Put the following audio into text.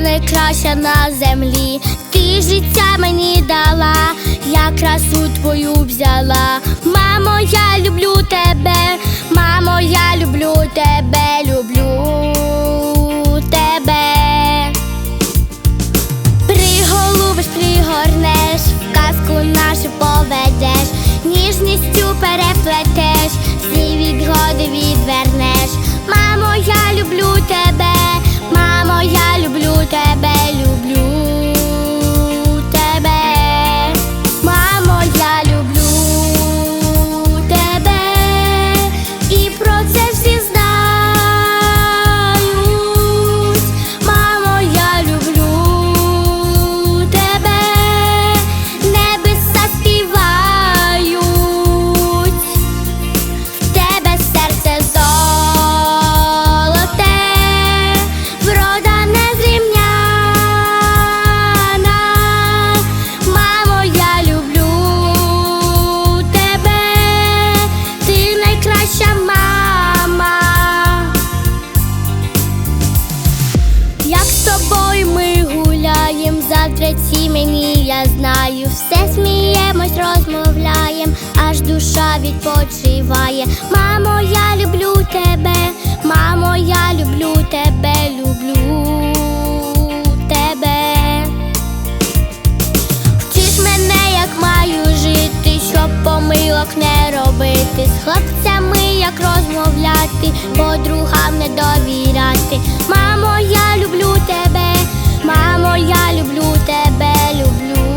найкраща на землі. Ти життя мені дала, я красу твою взяла. Мамо, я люблю тебе, мамо, я люблю тебе, люблю тебе. Приголубиш, пригорнеш, в казку нашу поведеш, ніжністю переплетеш, всі відгоди відвернеш. Відпочиває. Мамо, я люблю тебе, мамо, я люблю тебе, люблю тебе. Вчиш мене, як маю жити, щоб помилок не робити, з хлопцями як розмовляти, подругам не довіряти. Мамо, я люблю тебе, мамо, я люблю тебе, люблю